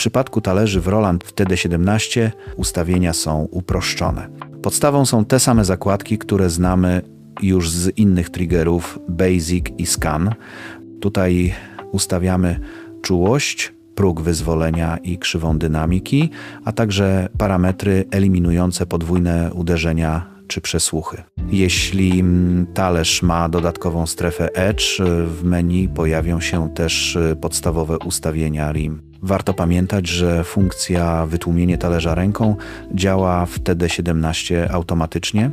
przypadku talerzy w Roland w TD17 ustawienia są uproszczone. Podstawą są te same zakładki, które znamy już z innych triggerów Basic i Scan. Tutaj ustawiamy czułość, próg wyzwolenia i krzywą dynamiki, a także parametry eliminujące podwójne uderzenia czy przesłuchy. Jeśli talerz ma dodatkową strefę Edge, w menu pojawią się też y, podstawowe ustawienia RIM. Warto pamiętać, że funkcja wytłumienie talerza ręką działa w TD17 automatycznie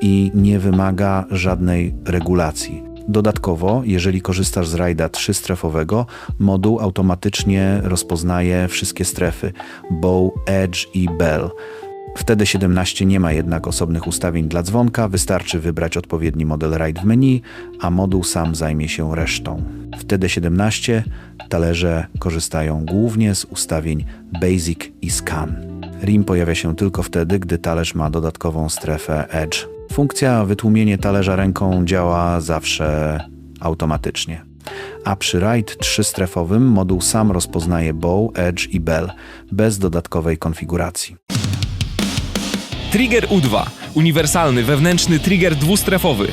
i nie wymaga żadnej regulacji. Dodatkowo, jeżeli korzystasz z RAIDa trzystrefowego, moduł automatycznie rozpoznaje wszystkie strefy Bow, Edge i Bell. W TD17 nie ma jednak osobnych ustawień dla dzwonka, wystarczy wybrać odpowiedni model RAID w menu, a moduł sam zajmie się resztą. W TD17 talerze korzystają głównie z ustawień Basic i Scan. RIM pojawia się tylko wtedy, gdy talerz ma dodatkową strefę Edge. Funkcja wytłumienie talerza ręką działa zawsze automatycznie. A przy RAID trzystrefowym moduł sam rozpoznaje Bow, Edge i Bell bez dodatkowej konfiguracji. Trigger U2. Uniwersalny, wewnętrzny trigger dwustrefowy.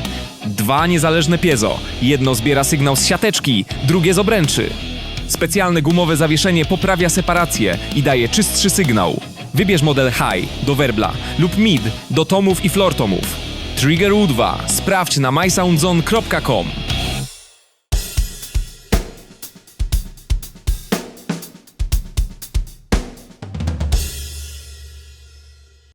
Dwa niezależne piezo. Jedno zbiera sygnał z siateczki, drugie z obręczy. Specjalne gumowe zawieszenie poprawia separację i daje czystszy sygnał. Wybierz model High do werbla lub Mid do tomów i flortomów. Trigger U2. Sprawdź na mysoundzone.com.